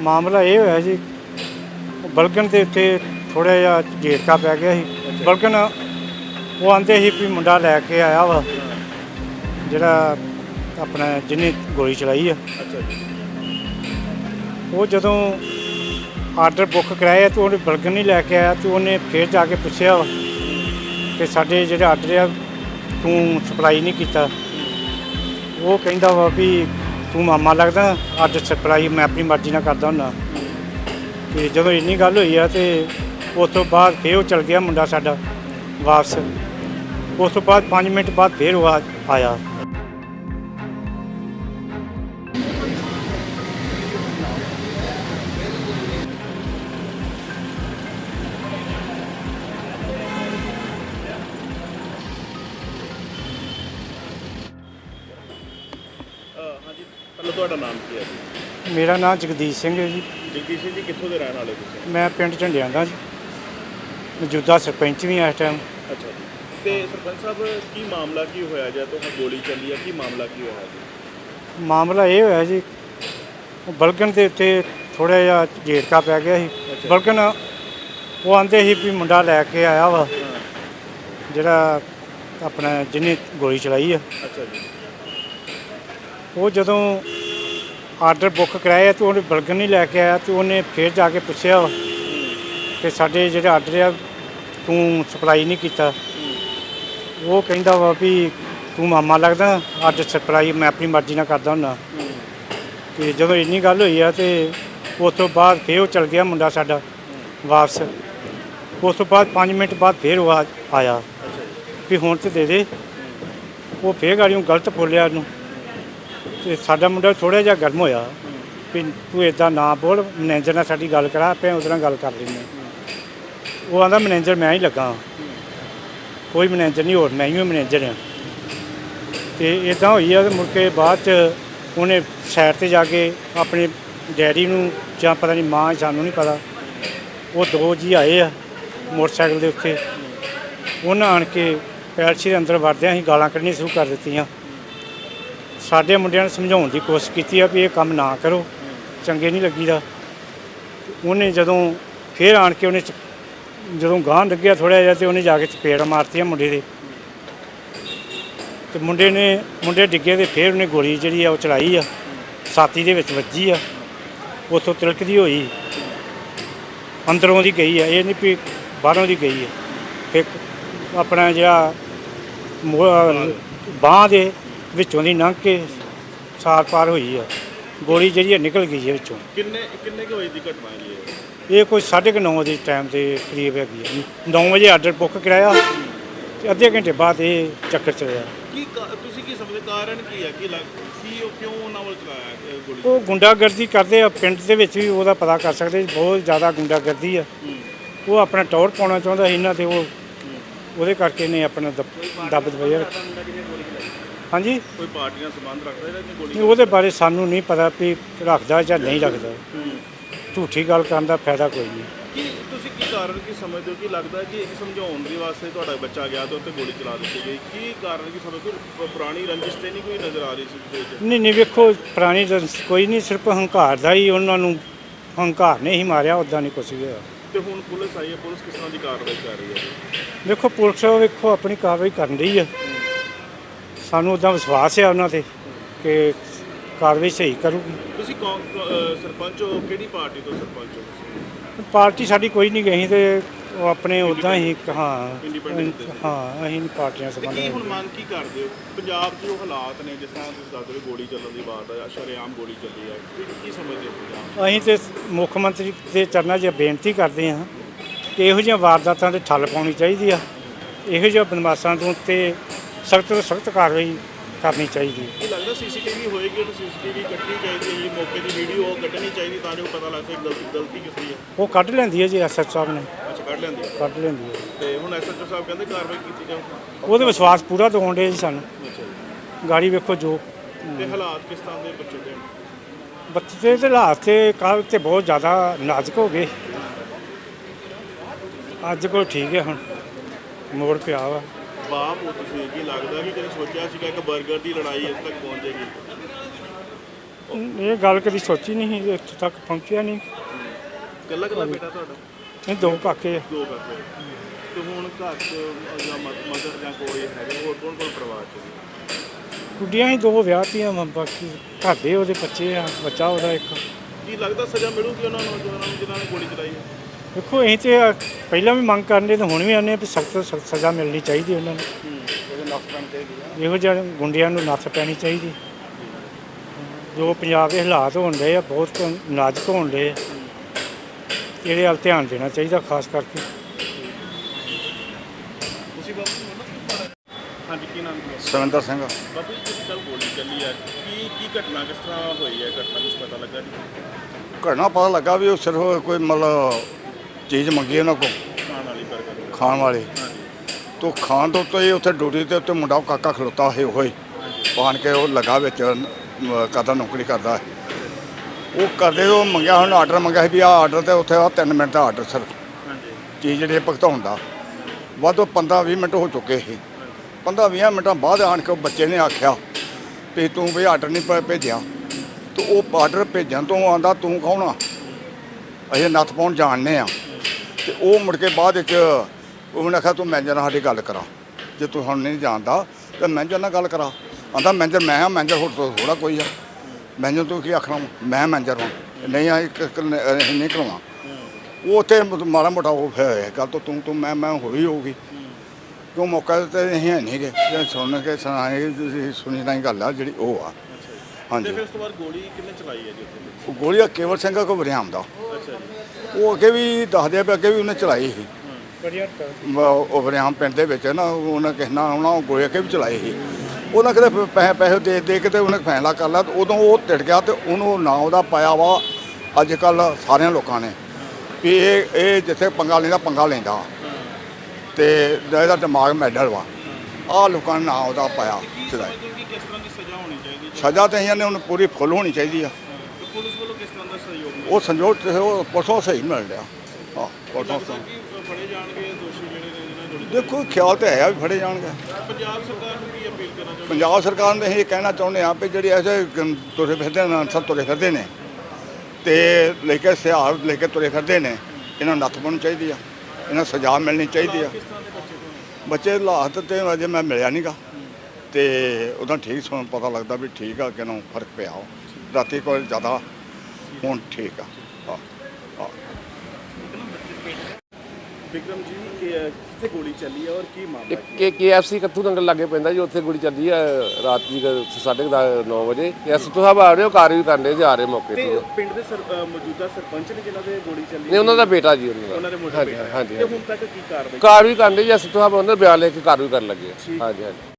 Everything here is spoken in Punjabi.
ਮਾਮਲਾ ਇਹ ਹੋਇਆ ਜੀ ਬਲਗਨ ਦੇ ਉੱਤੇ ਥੋੜਾ ਜਿਹਾ ਝੇੜਕਾ ਪੈ ਗਿਆ ਸੀ। ਬਲਗਨ ਉਹ ਆਂਦੇ ਸੀ ਵੀ ਮੁੰਡਾ ਲੈ ਕੇ ਆਇਆ ਵਾ, ਜਿਹੜਾ ਆਪਣਾ ਜਿਹਨੇ ਗੋਲੀ ਚਲਾਈ ਆ। ਉਹ ਜਦੋਂ ਆਰਡਰ ਬੁੱਕ ਕਰਾਇਆ ਤੇ ਉਹਨੇ ਬਲਗਨ ਨਹੀਂ ਲੈ ਕੇ ਆਇਆ, ਤੇ ਉਹਨੇ ਫੇਰ ਜਾ ਕੇ ਪੁੱਛਿਆ ਵਾ ਕਿ ਸਾਡੇ ਜਿਹੜੇ ਆਰਡਰ ਆ, ਤੂੰ ਸਪਲਾਈ ਨਹੀਂ ਕੀਤਾ। ਉਹ ਕਹਿੰਦਾ ਵਾ ਵੀ ਤੂੰ ਮਾਮਾ ਲੱਗਦਾ, ਅੱਜ ਸਪਲਾਈ ਮੈਂ ਆਪਣੀ ਮਰਜ਼ੀ ਨਾਲ ਕਰਦਾ ਹੁੰਦਾ। ਤੇ ਜਦੋਂ ਇੰਨੀ ਗੱਲ ਹੋਈ ਆ ਤੇ ਉਸ ਤੋਂ ਬਾਅਦ ਫੇਰ ਉਹ ਚਲ ਗਿਆ ਮੁੰਡਾ ਸਾਡਾ ਵਾਪਸ। ਉਸ ਤੋਂ ਬਾਅਦ 5 ਮਿੰਟ ਬਾਅਦ ਫੇਰ ਉਹ ਆ- ਆਇਆ। ਤੁਹਾਡਾ ਨਾਮ ਕੀ ਹੈ ਜੀ? ਮੇਰਾ ਨਾਮ ਜਗਦੀਸ਼ ਸਿੰਘ ਹੈ ਜੀ। ਜਗਦੀਸ਼ ਸਿੰਘ ਜੀ ਕਿੱਥੋਂ ਦੇ ਰਹਿਣ ਵਾਲੇ ਤੁਸੀਂ? ਮੈਂ ਪਿੰਡ ਝੰਡਿਆਂ ਦਾ ਜੀ। ਮੌਜੂਦਾ ਸਰਪੰਚ ਵੀ ਹਾਂ ਇਸ ਟਾਈਮ ਅੱਛਾ ਜੀ। ਤੇ ਸਰਪੰਚ ਸਾਹਿਬ ਕੀ ਮਾਮਲਾ ਕੀ ਹੋਇਆ ਜਦ ਤੋਂ ਗੋਲੀ ਚੱਲੀ ਹੈ ਕੀ ਮਾਮਲਾ ਕੀ ਹੋਇਆ ਜੀ? ਮਾਮਲਾ ਇਹ ਹੋਇਆ ਜੀ ਉਹ ਬਲਗਨ ਦੇ ਉੱਤੇ ਥੋੜਾ ਜਿਹਾ ਝੇੜਕਾ ਪੈ ਗਿਆ ਸੀ। ਬਲਗਨ ਉਹ ਆਂਦੇ ਸੀ ਵੀ ਮੁੰਡਾ ਲੈ ਕੇ ਆਇਆ ਵਾ ਹਾਂ। ਜਿਹੜਾ ਆਪਣਾ ਜਿਹਨੇ ਗੋਲੀ ਚਲਾਈ ਆ। ਅੱਛਾ ਜੀ। ਉਹ ਜਦੋਂ ਆਰਡਰ ਬੁੱਕ ਕਰਾਇਆ ਤੇ ਉਹਨੇ ਬਲਗਨ ਨਹੀਂ ਲੈ ਕੇ ਆਇਆ ਤੇ ਉਹਨੇ ਫੇਰ ਜਾ ਕੇ ਪੁੱਛਿਆ ਵਾ ਕਿ ਸਾਡੇ ਜਿਹੜੇ ਆਰਡਰ ਆ, ਤੂੰ ਸਪਲਾਈ ਨਹੀਂ ਕੀਤਾ। ਉਹ ਕਹਿੰਦਾ ਵਾ ਵੀ ਤੂੰ ਮਾਮਾ ਲੱਗਦਾ ਆਰਡਰ ਸਪਲਾਈ ਮੈਂ ਆਪਣੀ ਮਰਜ਼ੀ ਨਾਲ ਕਰਦਾ ਹੁੰਦਾ। ਤੇ ਜਦੋਂ ਇੰਨੀ ਗੱਲ ਹੋਈ ਆ ਤੇ ਉਸ ਤੋਂ ਬਾਅਦ ਫੇਰ ਉਹ ਚਲ ਗਿਆ ਮੁੰਡਾ ਸਾਡਾ ਵਾਪਸ। ਉਸ ਤੋਂ ਬਾਅਦ 5 ਮਿੰਟ ਬਾਅਦ ਫੇਰ ਉਹ ਆ- ਆਇਆ। ਵੀ ਹੁਣ ਤੇ ਦੇ ਦੇ। ਉਹ ਫੇਰ ਗਾੜੀਆਂ ਗਲਤ ਬੋਲਿਆ ਉਹਨੂੰ। ਤੇ ਸਾਡਾ ਮੁੰਡਾ ਥੋੜਾ ਜਿਹਾ ਗਰਮ ਹੋਇਆ। ਵੀ ਤੂੰ ਇਦਾਂ ਨਾ ਬੋਲ ਮੈਨੇਜਰ ਨਾਲ ਸਾਡੀ ਗੱਲ ਕਰਾ, ਆਪੇ ਉਹਦੇ ਨਾਲ ਗੱਲ ਕਰ ਲੈਂਦੇ ਉਹ ਆਂਦਾ ਮੈਨੇਜਰ ਮੈਂ ਹੀ ਲੱਗਾ ਕੋਈ ਮੈਨੇਜਰ ਨਹੀਂ, ਹੋਰ ਮੈਂ ਹੀ ਮੈਨੇਜਰ ਹਾਂ। ਤੇ ਇਦਾਂ ਹੋਈ ਆ, ਤੇ ਮੁੜ ਕੇ ਬਾਅਦ ਚ ਉਹਨੇ ਸਾਈਡ ਤੇ ਜਾ ਕੇ ਆਪਣੇ ਡੈਡੀ ਨੂੰ ਜਾਂ ਪਤਾ ਨਹੀਂ ਮਾਂ, ਸਾਨੂੰ ਨਹੀਂ ਪਤਾ। ਉਹ ਦੋ ਜੀ ਆਏ ਆ ਮੋਟਰਸਾਈਕਲ ਦੇ ਉੱਤੇ। ਉਹਨਾਂ ਆਣ ਕੇ ਪੈਲਸੀ ਦੇ ਅੰਦਰ ਵੜਦਿਆਂ ਹੀ ਗਾਲਾਂ ਕੱਢਣੀਆਂ ਸ਼ੁਰੂ ਕਰ ਦਿੱਤੀਆਂ। ਸਾਡੇ ਮੁੰਡਿਆਂ ਨੂੰ ਸਮਝਾਉਣ ਦੀ ਕੋਸ਼ਿਸ਼ ਕੀਤੀ ਆ ਵੀ ਇਹ ਕੰਮ ਨਾ ਕਰੋ, ਚੰਗੇ ਨਹੀਂ ਲੱਗੀਦਾ। ਤੇ ਉਹਨੇ ਜਦੋਂ ਫੇਰ ਆਣ ਕੇ ਉਹਨੇ ਜਦੋਂ ਗਾਂ ਲੱਗਿਆ ਥੋੜਾ ਜਿਹਾ ਤੇ ਉਹਨੇ ਜਾ ਕੇ ਚਪੇੜ ਮਾਰਤੀ ਆ ਮੁੰਡੇ ਦੇ। ਤੇ ਮੁੰਡੇ ਨੇ, ਮੁੰਡੇ ਡਿੱਗੇ ਤੇ ਫੇਰ ਉਹਨੇ ਗੋਲੀ ਜਿਹੜੀ ਆ ਉਹ ਚਲਾਈ ਆ ਛਾਤੀ ਦੇ ਵਿੱਚ ਵੱਜੀ ਆ। ਉੱਥੋਂ ਤਿਲਕਦੀ ਹੋਈ, ਅੰਦਰੋਂ ਦੀ ਗਈ ਆ, ਇਹ ਨਹੀਂ ਵੀ ਬਾਹਰੋਂ ਦੀ ਗਈ ਆ। ਫਿਰ ਆਪਣਾ ਜਿਹੜਾ ਬਾਹ ਦੇ ਵਿੱਚੋਂ ਦੀ ਲੰਘ ਕੇ ਸਾਰ ਪਾਰ ਹੋਈ ਆ। ਗੋਲੀ ਜਿਹੜੀ ਆ ਨਿਕਲ ਗਈ ਹੈ ਵਿੱਚੋਂ। ਕਿੰਨੇ ਕਿੰਨੇ ਕੁ ਵਜੇ ਦੀ ਘਟਨਾ ਜੀ ਇਹ? ਇਹ ਕੋਈ 9:30 ਦੇ ਟਾਈਮ ਦੇ ਕਰੀਬ ਹੈਗੀ ਆ। 9 ਵਜੇ ਆਰਡਰ ਬੁੱਕ ਕਰਾਇਆ ਤੇ ਅੱਧੇ ਘੰਟੇ ਬਾਅਦ ਇਹ ਚੱਕਰ ਚੱਲਿਆ ਕੀ ਕਾ- ਤੁਸੀਂ ਕੀ ਸਮਝਦੇ ਕਾਰਨ ਕੀ ਹੈ ਕੀ ਲੱਗ ਕੀ ਉਹ ਕਿਉਂ ਉਹਨਾਂ ਵੱਲ ਚਲਾਇਆ ਇਹ ਗੋਲੀ? ਉਹ ਗੁੰਡਾਗਰਦੀ ਕਰਦੇ ਆ ਪਿੰਡ ਦੇ ਵਿੱਚ ਵੀ ਉਹਦਾ ਪਤਾ ਕਰ ਸਕਦੇ ਬਹੁਤ ਜ਼ਿਆਦਾ ਗੁੰਡਾਗਰਦੀ ਆ। ਹੂੰ। ਉਹ ਆਪਣਾ ਟੌਰ ਪਾਉਣਾ ਚਾਹੁੰਦਾ ਸੀ ਇਹਨਾਂ ਤੇ ਉਹ ਉਹਦੇ ਕਰਕੇ ਨੇ ਆਪਣਾ ਦਬ- ਦਬ ਦਬਈਆ ਹਾਂਜੀ। ਕੋਈ ਪਾਰਟੀ ਨਾਲ ਸੰਬੰਧ ਰੱਖਦਾ ਜਿਹੜਾ ਕਿ ਗੋਲੀ ਨਹੀਂ, ਉਹਦੇ ਬਾਰੇ ਸਾਨੂੰ ਨਹੀਂ ਪਤਾ ਵੀ ਰੱਖਦਾ ਜਾਂ ਨਹੀਂ ਰੱਖਦਾ। ਝੂਠੀ ਗੱਲ ਕਰਨ ਦਾ ਫਾਇਦਾ ਕੋਈ ਨਹੀਂ। ਕੀ ਤੁਸੀਂ ਕੀ ਕਾਰਨ ਕੀ ਸਮਝਦੇ ਹੋ? ਕਿ ਲੱਗਦਾ ਕਿ ਇੱਕ ਸਮਝਾਉਣ ਦੇ ਵਾਸਤੇ ਤੁਹਾਡਾ ਬੱਚਾ ਗਿਆ ਤੇ ਉੱਤੇ ਗੋਲੀ ਚਲਾ ਦਿੱਤੀ ਗਈ? ਕੀ ਕਾਰਨ ਕੀ ਸਮਝਦੇ ਹੋ? ਪ- ਪੁਰਾਣੀ ਰੰਜਿਸ਼ ਤੇ ਨਹੀਂ ਕੋਈ ਨਜ਼ਰ ਆ ਰਹੀ ਸੀ ਵਿੱਚ ਨਹੀਂ ਨਹੀਂ ਵੇਖੋ ਪੁਰਾਣੀ ਰੰਸ ਕੋਈ ਨਹੀਂ ਸਿਰਫ ਹੰਕਾਰ ਦਾ ਹੀ ਉਹਨਾਂ ਨੂੰ ਹੰਕਾਰ ਨੇ ਹੀ ਮਾਰਿਆ ਉਦਾਂ ਨਹੀਂ ਕੁਛ ਵੀ ਹੋਇਆ। ਤੇ ਹੁਣ ਪੁਲਿਸ ਆਈ ਹੈ ਪੁਲਿਸ ਕਿਸ ਤਰ੍ਹਾਂ ਦੀ ਕਾਰਵਾਈ ਕਰ ਰਹੀ ਹੈ? ਵੇਖੋ ਪੁਲਿਸ ਵੇਖੋ ਆਪਣੀ ਕਾਰਵਾਈ ਕਰਨ ਰਹੀ ਆ। ਸਾਨੂੰ ਉਦਾਂ ਵਿਸ਼ਵਾਸ ਹੈ ਉਹਨਾਂ ਤੇ ਕਿ ਕਾਰਵਾਈ ਸਹੀ ਕਰੂਗੀ। ਤੁਸੀਂ ਕੌਣ ਅਹ ਸਰਪੰਚ ਹੋ ਕਿਹੜੀ ਪਾਰਟੀ ਤੋਂ ਸਰਪੰਚ ਹੋ? ਪਾਰਟੀ ਸਾਡੀ ਕੋਈ ਨਹੀਂ ਗਈ ਤੇ ਉਹ ਆਪਣੇ ਉਦਾਂ ਹੀ ਹਾਂ ਤੇ। ਹਾਂ ਅਸੀਂ ਪਾਰਟੀਆਂ ਤੇ ਸੰਬੰਧ ਕੀ ਹੁਣ ਮੰਗ ਕੀ ਕਰਦੇ ਹੋ? ਪੰਜਾਬ 'ਚ ਜੋ ਹਾਲਾਤ ਨੇ ਜਿਸ ਤਰ੍ਹਾਂ ਤੁਸੀਂ ਦੱਸਦੇ ਹੋ ਗੋਲੀ ਚੱਲਣ ਦੀ ਬਾਤ ਹੈ ਸ਼ਰੇਆਮ ਗੋਲੀ ਚੱਲੀ ਹੈ ਕੀ ਕੀ ਸਮਝਦੇ ਹੋ ਪੰਜਾਬ ਅਸੀਂ ਤੇ ਮੁੱਖ ਮੰਤਰੀ ਦੇ ਚਰਨਾਂ 'ਚ ਬੇਨਤੀ ਕਰਦੇ ਹਾਂ ਕਿ ਇਹੋ ਜਿਹੀਆਂ ਵਾਰਦਾਤਾਂ ਤੇ ਠੱਲ ਪਾਉਣੀ ਚਾਹੀਦੀ ਆ। ਇਹੋ ਜਿਹੇ ਬਦਮਾਸ਼ਾਂ ਤੋਂ ਤੇ ਸਖਤ ਤੋਂ ਸਖਤ ਕਾਰਵਾਈ ਕਰਨੀ ਚਾਹੀਦੀ ਹੈ। ਕੀ ਲੱਗਦਾ ਸੀਸੀਟੀਵੀ ਹੋਏਗੀ ਤਾਂ ਸੀਸੀਟੀਵੀ ਕੱਟਣੀ ਚਾਹੀਦੀ ਹੈ ਜੀ ਮੌਕੇ ਦੀ ਵੀਡੀਓ ਉਹ ਕੱਢਣੀ ਚਾਹੀਦੀ ਤਾਂ ਜੋ ਪਤਾ ਲੱਗ ਸਕੇ ਗਲਤੀ ਗਲਤੀ ਕਿਸ ਦੀ ਹੈ। ਉਹ ਕੱਢ ਲੈਂਦੀ ਹੈ ਜੀ ਐਸਐਚ ਸਾਹਿਬ ਨੇ। ਅੱਛਾ ਕੱਢ ਲੈਂਦੀ ਹੈ। ਕੱਢ ਲੈਂਦੀ ਹੈ। ਤੇ ਹੁਣ ਐਸਐਚਓ ਸਾਹਿਬ ਕਹਿੰਦੇ ਕਾਰਵਾਈ ਕੀਤੀ ਜਾਊ ਉਹਦੇ ਵਿਸ਼ਵਾਸ ਪੂਰਾ ਦਿਵਾਉਣ ਦੇ ਜੀ ਸਾਨੂੰ। ਅੱਛਾ ਜੀ। ਗਾੜੀ ਵੇਖੋ ਜੋ ਤੇ ਹਾਲਾਤ ਕਿਸ ਤਰ੍ਹਾਂ ਦੇ ਬੱਚੇ ਦੇ? ਬੱਚੇ ਦੇ ਹਾਲਾਤ ਤੇ ਕੱਲ੍ਹ ਤੇ ਬਹੁਤ ਜ਼ਿਆਦਾ ਨਾਜ਼ੁਕ ਹੋ ਗਏ। ਅੱਜ ਕੋਲ ਠੀਕ ਹੈ ਹੁਣ। ਮੋੜ ਪਿਆ ਵਾ। ਬਾਪ ਹੋ ਤੁਸੀਂ ਕੀ ਲੱਗਦਾ ਕਿ ਕਦੇ ਸੋਚਿਆ ਸੀਗਾ ਕਿ 버ਗਰ ਦੀ ਲੜਾਈ ਇਸ ਤੱਕ ਪਹੁੰਚ ਜਾਏਗੀ। ਇਹ ਗੱਲ ਕਦੀ ਸੋਚੀ ਨਹੀਂ ਸੀ, ਇੱਥੇ ਤੱਕ ਪਹੁੰਚਿਆ ਨਹੀਂ। ਕੱਲਾ ਕੱਲਾ ਬੇਟਾ ਤੁਹਾਡਾ? ਇਹ ਦੋ ਕਾਕੇ ਆ। ਦੋ ਕਰਦੇ ਤੇ ਹੁਣ ਘਰ 'ਚ ਜਾਂ ਮਦਰ ਜਾਂ ਕੋਈ ਹੈਗੇ ਹੋਰ ਕੌਣ ਕੌਣ ਪਰਿਵਾਰ 'ਚ ਗੁੱਡੀਆਂ ਹੀ ਦੋ ਵਿਆਹਤੀਆਂ ਬਾਕੀ ਘਰ ਦੇ ਉਹਦੇ ਬੱਚੇ ਆ ਬੱਚਾ ਉਹਦਾ ਇੱਕ। ਕੀ ਲੱਗਦਾ ਸਜ਼ਾ ਮਿਲੂਗੀ ਉਹਨਾਂ ਨੌਜਵਾਨਾਂ ਨੂੰ ਜਿਨ੍ਹਾਂ ਨੇ ਗੋਲੀ ਚਲਾਈ ਹੈ? ਦੇਖੋ ਅਸੀਂ ਤੇ ਪਹਿਲਾਂ ਵੀ ਮੰਗ ਕਰਨੇ ਤੇ ਹੁਣ ਵੀ ਆਨੇ ਵੀ ਸਖਤ ਸਖਤ ਸਜ਼ਾ ਮਿਲਣੀ ਚਾਹੀਦੀ ਉਹਨਾਂ ਨੂੰ। ਇਹੋ ਜਿਹੇ ਗੁੰਡਿਆਂ ਨੂੰ ਨੱਥ ਪੈਣੀ ਚਾਹੀਦੀ। ਜੋ ਪੰਜਾਬ ਦੇ ਹਾਲਾਤ ਡਏ ਆ ਬਹੁਤ ਨਾਜ਼ੁਕ ਹੋਣ ਡਏ ਆ ਇਹਦੇ ਵੱਲ ਧਿਆਨ ਦੇਣਾ ਚਾਹੀਦਾ ਖਾਸ ਕਰਕੇ। ਤੁਸੀਂ ਬਾਬੂ ਜੀ ਬੋਲੋ ਕੀ ਮਾੜਾ? ਹਾਂਜੀ ਕੀ ਨਾਮ ਹੈ ਸਵਿੰਦਰ ਸਿੰਘ। ਬਾਬੂ ਜੀ ਤੁਸੀਂ ਕੱਲ ਗੋਲੀ ਚੱਲੀ ਹੈ ਕੀ ਕੀ ਘਟਨਾ ਕਿਸ ਤਰ੍ਹਾਂ ਹੋਈ ਹੈ ਘਟਨਾ ਕੁਝ ਪਤਾ ਲੱਗਾ ਜੀ? ਘਟਨਾ ਪਤਾ ਲੱਗਾ ਵੀ ਉਹ ਸਿਰਫ ਕੋਈ ਮਤਲਬ ਚੀਜ਼ ਮੰਗੀ ਉਹਨਾਂ ਕੋਲ। ਖਾਣ ਵਾਲੀ ਬਰਗਰ ਖਾਣ ਵਾਲੀ। ਤੋਂ ਖਾਣ ਤੋਂ ਉੱਥੇ ਡਿਊਟੀ ਤੇ ਉੱਤੇ ਮੁੰਡਾ ਉਹ ਕਾਕਾ ਖਲੋਤਾ ਹੋਏ ਹੋਏ ਪਾਣ ਕੇ ਉਹ ਲਗਾ ਵਿੱਚ ਕਰਦਾ ਨੌਕਰੀ ਕਰਦਾ। ਉਹ ਕਰਦੇ ਉਹ ਮੰਗਿਆ ਹੁਣ ਆਰਡਰ ਮੰਗਿਆ ਸੀ ਵੀ ਆਹ ਆਰਡਰ ਤੇ ਉੱਥੇ ਆ 3 ਮਿੰਟ ਦਾ ਆਰਡਰ ਸਰ ਚੀਜ਼ ਜਿਹੜੀ ਭੁਗਤਾਉਣ ਦਾ। ਵੱਧ ਤੋਂ 15 20 ਮਿੰਟ ਹੋ ਚੁੱਕੇ ਸੀ। 15 20 ਮਿੰਟਾਂ ਬਾਅਦ ਆਣ ਕੇ ਉਹ ਬੱਚੇ ਨੇ ਆਖਿਆ ਵੀ ਤੂੰ ਵੀ ਆਰਡਰ ਨਹੀਂ ਭੇਜਿਆ। ਤੇ ਉਹ ਆਰਡਰ ਭੇਜਣ ਤੋਂ ਆਂਦਾ ਤੂੰ ਕੌਣ ਆ? ਅਸੀਂ ਨੱਥ ਪਾਉਣ ਜਾਣਨੇ ਆ ਤੇ ਉਹ ਮੁੜ ਕੇ ਬਾਅਦ ਵਿੱਚ ਉਹਨੇ ਆਖਿਆ ਤੂੰ ਮੈਨੇਜਰ ਨਾਲ ਸਾਡੀ ਗੱਲ ਕਰਾ। ਜੇ ਤੂੰ ਹੁਣ ਨਹੀਂ ਜਾਣਦਾ ਤੇ ਮੈਨੇਜਰ ਨਾਲ ਗੱਲ ਕਰਾ। ਆਂਦਾ ਮੈਨੇਜਰ ਮੈਂ ਆ ਮੈਨੇਜਰ ਹੋਰ ਤੋਂ ਥੋੜਾ ਕੋਈ ਆ। ਮੈਨੇਜਰ ਤੂੰ ਕੀ ਆਖਣਾ? ਮੈਂ ਮੈਨੇਜਰ ਹਾਂ। ਨਹੀਂ ਆ ਇੱਕ ਨਹੀਂ ਕਰਾਉਣਾ। ਉਹ ਉੱਥੇ ਮਾੜਾ ਮੋਟਾ ਉਹ ਗੱਲ ਤੋਂ ਤੂੰ ਤੂੰ ਮੈਂ ਮੈਂ ਹੋਈ ਹੋਊਗੀ। ਕਿਉਂ ਮੌਕਾ ਤੇ ਅਸੀਂ ਹੈ ਨਹੀਂਗੇ ਜੇ ਸੁਣ ਕੇ ਸੁਣਾਏ ਤੁਸੀਂ ਸੁਣੀ ਨਹੀਂ ਗੱਲ ਆ ਜਿਹੜੀ ਉਹ ਆ। ਤੇ ਹਾਂਜੀ। ਫਿਰ ਉਸ ਤੋਂ ਬਾਅਦ ਗੋਲੀ ਕਿੰਨੇ ਚਲਾਈ ਹੈ ਜੀ ਉੱਥੇ? ਉਹ ਗੋਲੀਆ ਕੇਵਲ ਸਿੰਘ ਕੋ ਵਰਿਆਮ ਦਾ। ਅੱਛਾ ਜੀ। ਉਹ ਅੱਗੇ ਵੀ ਦੱਸਦੇ ਆ ਵੀ ਅੱਗੇ ਵੀ ਉਹਨੇ ਚਲਾਈ ਸੀ। ਬੜੀਆ ਮ- ਉਹ ਵਰਿਆਮ ਪਿੰਡ ਦੇ ਵਿੱਚ ਨਾ ਉਹਨਾਂ ਕਿਸੇ ਨਾਲ ਆਉਣਾ ਉਹ ਗੋਲੀ ਅੱਗੇ ਵੀ ਚਲਾਈ ਸੀ। ਉਹਨਾਂ ਕਿਤੇ ਪੈਸੇ ਪੈਸੇ ਦੇ ਦੇ ਕੇ ਤੇ ਉਹਨੇ ਫੈਸਲਾ ਕਰ ਲਿਆ ਤੇ ਉਦੋਂ ਉਹ ਟਿੜ ਗਿਆ ਤੇ ਉਹਨੂੰ ਨਾਂ ਉਹਦਾ ਪਾਇਆ ਵਾ ਅੱਜ ਕੱਲ ਸਾਰਿਆਂ ਲੋਕਾਂ ਨੇ। ਵੀ ਇਹ ਇਹ ਜਿੱਥੇ ਪੰਗਾ ਲੈਂਦਾ ਪੰਗਾ ਲੈਂਦਾ। ਤੇ ਇਹਦਾ ਦਿਮਾਗ ਮੈਡਲ ਵਾ। ਆਹ ਲੋਕਾਂ ਨੇ ਨਾਂ ਉਹਦਾ ਪਾਇਆ। ਚਲਾਈ ਕਿ ਕਿਸ ਤਰ੍ਹਾਂ ਦੀ ਸਜ਼ਾ ਹੋਣੀ ਚਾਹੀਦੀ? ਹੈ ਸਜ਼ਾ ਤੇ ਇਹਨਾਂ ਨੇ ਉਹਨੂੰ ਪੂਰੀ ਫੁੱਲ ਹੋਣੀ ਚਾਹੀਦੀ ਆ। ਪੁਲਿਸ ਵੱਲੋਂ ਕਿਸ ਤਰ੍ਹਾਂ ਦਾ ਸਹਿਯੋਗ ਮਿਲਿਆ? ਉਹ ਸੰਜੋਗ ਤੇ ਉਹ ਪਰਸੋਂ ਸਹੀ ਮਿਲ ਰਿਹਾ। ਹਾਂ ਪਰਸੋਂ ਲੱਗਦਾ ਸਹੀ। ਕਿ ਫੜੇ ਜਾਣਗੇ ਦੋਸ਼ੀ ਜਿਹੜੇ ਨੇ ਜਿਹਨਾਂ ਨੇ ਗੋਲੀ ਦੇਖੋ ਖਿਆਲ ਤੇ ਹੈ ਵੀ ਫੜੇ ਜਾਣਗੇ। ਪੰਜਾਬ ਸਰਕਾਰ ਨੂੰ ਕੀ ਅਪੀਲ ਕਰਨਾ ਚਾਹੁੰਦੇ ਪੰਜਾਬ ਸਰਕਾਰ ਨੇ ਇਹ ਕਹਿਣਾ ਚਾਹੁੰਦੇ ਆ ਵੀ ਜਿਹੜੇ ਐਸੇ ਤੁਰੇ ਫਿਰਦੇ ਨੇ ਅਨਸਰ ਤੁਰੇ ਫਿਰਦੇ ਨੇ ਤੇ ਲੈ ਕੇ ਸਿਹਾਰ ਲੈ ਕੇ ਤੁਰੇ ਫਿਰਦੇ ਨੇ ਇਹਨਾਂ ਨੂੰ ਨੱਥ ਪਾਉਣੀ ਚਾਹੀਦੀ ਆ। ਇਹਨਾਂ ਸਜ਼ਾ ਮਿਲਣੀ ਚਾਹੀਦੀ ਆ। ਬੱਚੇ ਤੋਂ ਬੱਚੇ ਹਾਲਾਤ ਤੇ ਅਜੇ ਮੈਂ ਮਿਲਿਆ ਨਹੀਂਗਾ ਤੇ ਉਹਦਾ ਠੀਕ ਸੁਣ ਪਤਾ ਲੱਗਦਾ ਵੀ ਠੀਕ ਆ ਕਿ ਨੂੰ ਫ਼ਰਕ ਪਿਆ ਉਹ। ਰਾਤੀ ਕੋਈ ਜ਼ਿਆਦਾ ਹੁਣ ਠੀਕ ਆ। ਹਾਂ ਹਾਂ। ਵਿਕਰਮ ਜੀ ਕਿ ਕਿੱਥੇ ਗੋਲੀ ਚੱਲੀ ਹੈ ਔਰ ਕੀ ਮਾਮਲਾ ਇੱਕ ਕੇ ਕੇਐਫਸੀ ਕੱਥੂ ਨੰਗਲ ਲਾਗੇ ਪੈਂਦਾ ਜੀ ਉੱਥੇ ਗੋਲੀ ਚੱਲੀ ਆ ਰਾਤ ਦੀ 9:30 ਵਜੇ। ਐਸਪੀ ਸਾਹਿਬ ਆ ਰਹੇ ਹੋ ਕਾਰਵਾਈ ਕਰਨ ਦੇ ਜਾ ਰਹੇ ਮੌਕੇ ਤੇ ਤੇ। ਪਿੰਡ ਦੇ ਸਰ- ਅ, ਮੌਜੂਦਾ ਸਰਪੰਚ ਨੇ ਜਿਨ੍ਹਾਂ ਦੇ ਗੋਲੀ ਚੱਲੀ ਨਹੀਂ ਉਹਨਾਂ ਦਾ ਬੇਟਾ ਜੀ ਉਹਨਾਂ ਉਹਨਾਂ ਦੇ ਦਾ ਮੁੰਡੇ ਹਾਂਜੀ ਹੈ। ਹਾਂਜੀ ਤੇ ਹੁਣ ਤੱਕ ਕੀ ਕਾਰਵਾਈ ਕਾਰਵਾਈ ਕਰਨ ਦੇ ਜੀ ਐਸਪੀ ਸਾਹਿਬ ਉਹਨਾਂ ਦਾ ਬਿਆਨ ਲੈ ਕੇ ਕਾਰਵਾਈ ਕਰਨ ਲੱਗੇ ਆ। ਹਾਂਜੀ ਹਾਂਜੀ।